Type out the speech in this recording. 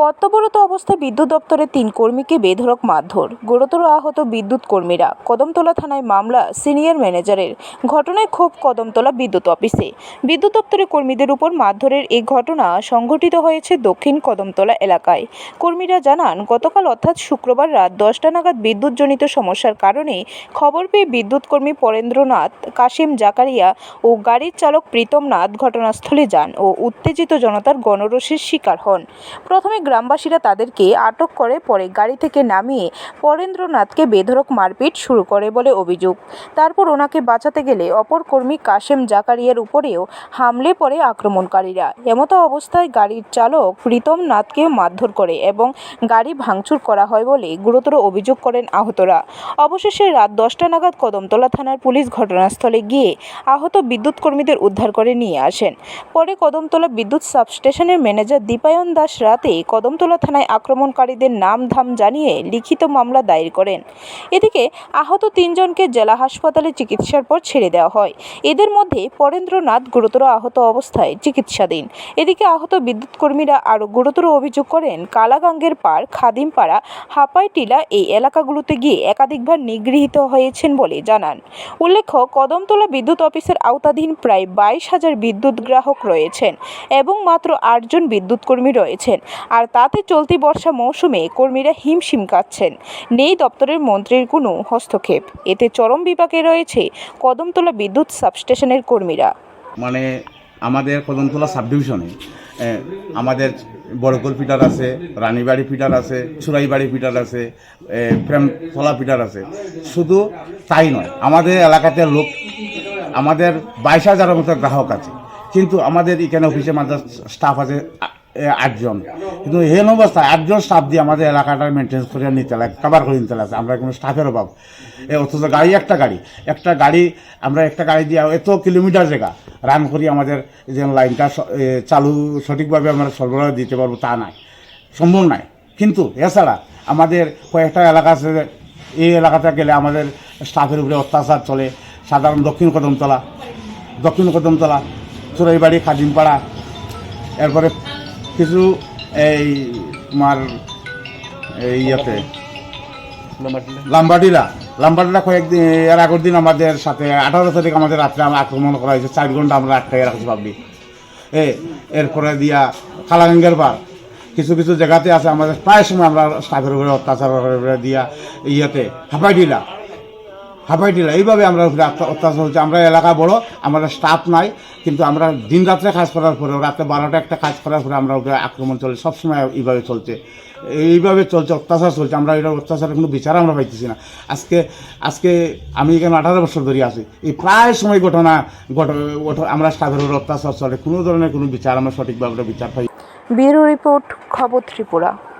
কর্তব্যরত অবস্থায় বিদ্যুৎ দপ্তরের তিন কর্মীকে বেধড়ক মারধর। গুরুতর আহত বিদ্যুৎ কর্মীরা কদমতলা থানায় মামলা, সিনিয়র ম্যানেজারের। ঘটনায় ক্ষোভ কদমতলা বিদ্যুৎ অফিসে। বিদ্যুৎ দপ্তরের কর্মীদের উপর মারধরের এই ঘটনা সংঘটিত হয়েছে দক্ষিণ কদমতলা এলাকায়। কর্মীরা জানান, গতকাল অর্থাৎ শুক্রবার রাত দশটা নাগাদ বিদ্যুৎজনিত সমস্যার কারণে খবর পেয়ে বিদ্যুৎ কর্মী পরেন্দ্রনাথ, কাশিম জাকারিয়া ও গাড়ির চালক প্রীতম নাথ ঘটনাস্থলে যান ও উত্তেজিত জনতার গণরোষের শিকার হন। প্রথমে গ্রামবাসীরা তাদেরকে আটক করে পরে গাড়ি থেকে নামিয়ে পরেন্দ্রনাথকে বেধড়ক মারপিট শুরু করে বলে অভিযোগ। তারপর ওনাকে বাঁচাতে গেলে অপর কর্মী কাশেম জাকারিয়ার উপরেও হামলে পড়ে আক্রমণকারীরা। এমতো অবস্থায় গাড়ির চালক প্রীতম নাথকে মারধর করে এবং গাড়ি ভাঙচুর করা হয় বলে গুরুতর অভিযোগ করেন আহতরা। অবশেষে রাত দশটা নাগাদ কদমতলা থানার পুলিশ ঘটনাস্থলে গিয়ে আহত বিদ্যুৎ কর্মীদের উদ্ধার করে নিয়ে আসেন। পরে কদমতলা বিদ্যুৎ সাবস্টেশনের ম্যানেজার দীপায়ন দাস রাতে কদমতলা থানায় আক্রমণকারীদের নাম ধাম জানিয়ে লিখিত মামলা দায়ের করেন। এদিকে আহত তিনজনকে জেলা হাসপাতালে চিকিৎসার পর ছেড়ে দেওয়া হয়। এদের মধ্যে পরেন্দ্রনাথ গুরুতর আহত অবস্থায় চিকিৎসাধীন। এদিকে আহত বিদ্যুৎ কর্মীরা আরও গুরুতর অভিযোগ করেন, কালাগাঙ্গের পাড়, খাদিমপাড়া, হাপাইটিলা এই এলাকাগুলোতে গিয়ে একাধিকবার নিগৃহীত হয়েছেন বলে জানান। উল্লেখ্য, কদমতলা বিদ্যুৎ অফিসের আওতাধীন প্রায় বাইশ হাজার বিদ্যুৎ গ্রাহক রয়েছেন এবং মাত্র আটজন বিদ্যুৎ কর্মী রয়েছেন। আর তাতে চলতি বর্ষা মৌসুমে কর্মীরা হিমশিম কাটছেন। নেই দপ্তরের মন্ত্রীর কোনো হস্তক্ষেপ। এতে চরম বিপাকে রয়েছে কদমতলা বিদ্যুৎ সাবস্টেশনের কর্মীরা। মানে আমাদের কদমতলা সাব ডিভিশনে আমাদের বড়কল পিটার আছে, রানীবাড়ি পিটার আছে, চুরাইবাড়ি পিটার আছে প্রেমতলা পিটার আছে। শুধু তাই নয়, আমাদের এলাকাতে লোক, আমাদের বাইশ হাজারের মতো গ্রাহক আছে। কিন্তু আমাদের এখানে অফিসে আমাদের স্টাফ আছে আটজন। কিন্তু হেন অবস্থায় আটজন স্টাফ দিয়ে আমাদের এলাকাটা মেনটেন্স করে নিতে লাগে কাবার করে নিতে লাগে। আমরা কোনো স্টাফের অভাব। অথচ গাড়ি একটা গাড়ি। একটা গাড়ি, আমরা একটা গাড়ি দিয়ে এত কিলোমিটার জায়গা রান করি আমাদের যে লাইনটা চালু সঠিকভাবে আমরা সরবরাহ দিতে পারব তা নাই। সম্ভব নয় কিন্তু এছাড়া আমাদের কয়েকটা এলাকা আছে, এই এলাকাতে গেলে আমাদের স্টাফের উপরে অত্যাচার চলে। সাধারণ দক্ষিণ কদমতলা দক্ষিণ কদমতলা, চোরাইবাড়ি, খাদিমপাড়া, এরপরে কিছু এই তোমার এই ইয়েতে লাম্বাডিলা লাম্বাডিলা কয়েকদিন এর আগের দিন আমাদের সাথে আঠারো তারিখ আমাদের রাত্রে আমরা আক্রমণ করা হয়েছে চার ঘণ্টা আমরা আটকাই রাখছি পাবলিক এ এরপরে দিয়া কালাগাঙ্গের বার। কিছু কিছু জায়গাতে আছে আমাদের প্রায় সময় আমরা স্টাফের উপরে অত্যাচার দিয়া ইয়েতে হাঁপাই দিলা দিলা। এইভাবে আমরা অত্যাচার হচ্ছে। আমরা এলাকা বড় আমাদের স্টাফ নাই, কিন্তু আমরা দিন রাত্রে কাজ করার পরেও রাত্রে বারোটা একটা কাজ করার পরে আমরা উপরে আক্রমণ চলে, সবসময় এইভাবে চলছে। এইভাবে চলছে, অত্যাচার চলছে। আমরা এটা অত্যাচারের কোনো বিচার আমরা পাইতেছি না। আজকে আজকে আমি এখানে আঠারো বছর ধরে আছি? এই প্রায় সময় ঘটনা ঘট- ঘট- আমরা স্টাফের উপর অত্যাচার চলে। কোনো ধরনের কোনো বিচার আমরা সঠিকভাবে বিচার পাই ব্যুরো রিপোর্ট, খবর ত্রিপুরা।